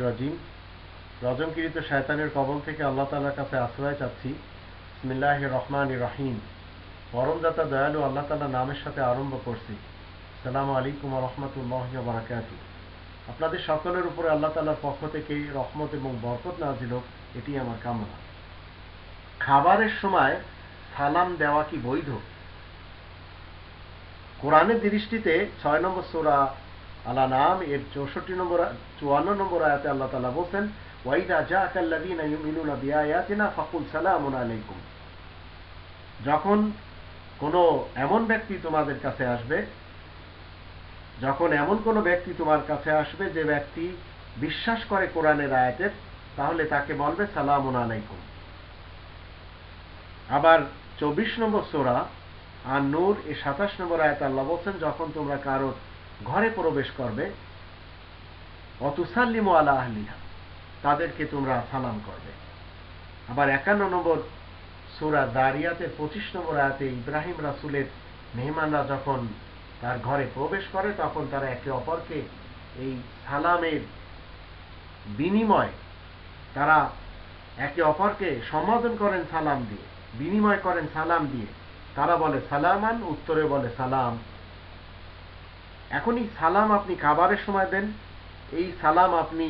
রাজিম। শয়তানের কবল থেকে আল্লাহ তালার কাছে আশ্রয় চাচ্ছি। ইসমিল্লাহ রহমান রাহিম। পরমদাতা দয়ালু আল্লাহ তালা নামের সাথে আরম্ভ করছি। আলাইকুম রহমতুল্লাহ আপনাদের সকলের উপরে আল্লাহ তালার পক্ষ থেকে রহমত এবং বরকত নাজিল হোক, এটি আমার কামনা। খাবারের সময় সালাম দেওয়া কি বৈধ? কোরআনের দৃষ্টিতে ছয় নম্বর সোরা নাম, এর চৌষট্টি নম্বর চুয়ান্ন নম্বর আয়াতে আল্লাহ তালা বলছেন ওয়াইদা ইউমিনুনা ফাকুল আলাইকুম। যখন কোনো এমন ব্যক্তি তোমাদের কাছে আসবে, যখন এমন কোনো ব্যক্তি তোমার কাছে আসবে যে ব্যক্তি বিশ্বাস করে কোরআনের আয়াতের, তাহলে তাকে বলবে সালামুন আলাইকুম। আবার চব্বিশ নম্বর সোরা আর নূর এ সাতাশ নম্বর আয়াত আল্লাহ বলছেন, যখন তোমরা কারোর ঘরে প্রবেশ করবে। অতুসাল্লিম আলা আহলিহা, তাদেরকে তোমরা সালাম করবে। আবার একান্ন নম্বর সোরা দারিয়াতে পঁচিশ নম্বর আয়াতে ইব্রাহিম রাসুলের মেহমানরা যখন তার ঘরে প্রবেশ করে, তখন তারা একে অপরকে এই সালামের বিনিময়, তারা একে অপরকে সম্বোধন করেন সালাম দিয়ে, বিনিময় করেন সালাম দিয়ে। তারা বলে সালামান, উত্তরে বলে সালাম। এখনই সালাম আপনি খাবারের সময় দেন, এই সালাম আপনি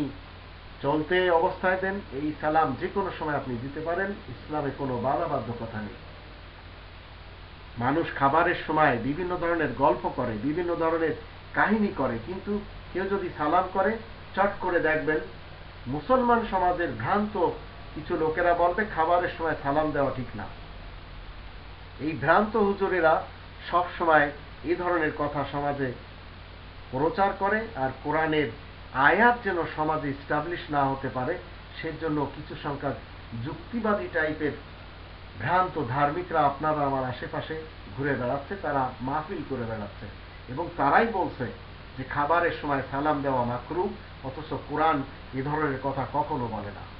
চলতে অবস্থায় দেন, এই সালাম যে কোনো সময় আপনি দিতে পারেন, ইসলামে কোনো বাধা বাধ্যকতা নেই। মানুষ খাবারের সময় বিভিন্ন ধরনের গল্প করে, বিভিন্ন ধরনের কাহিনী করে, কিন্তু কেউ যদি সালাম করে, চট করে দেখবেন মুসলমান সমাজের ভ্রান্ত কিছু লোকেরা বলবে খাবারের সময় সালাম দেওয়া ঠিক না। এই ভ্রান্ত হুজুরেরা সব সময় এই ধরনের কথা সমাজে প্রচার করে আর কোরআনের আয়াত যেন সমাজে স্টাবলিশ না হতে পারে সেজন্য কিছু সংখ্যক যুক্তিবাদী টাইপের ভ্রান্ত ধার্মিকরা আপনারা আমার আশেপাশে ঘুরে বেড়াচ্ছে, তারা মাহফিল করে বেড়াচ্ছে এবং তারাই বলছে যে খাবারের সময় সালাম দেওয়া মাকরু অথচ কোরআন এ ধরনের কথা কখনো বলে না।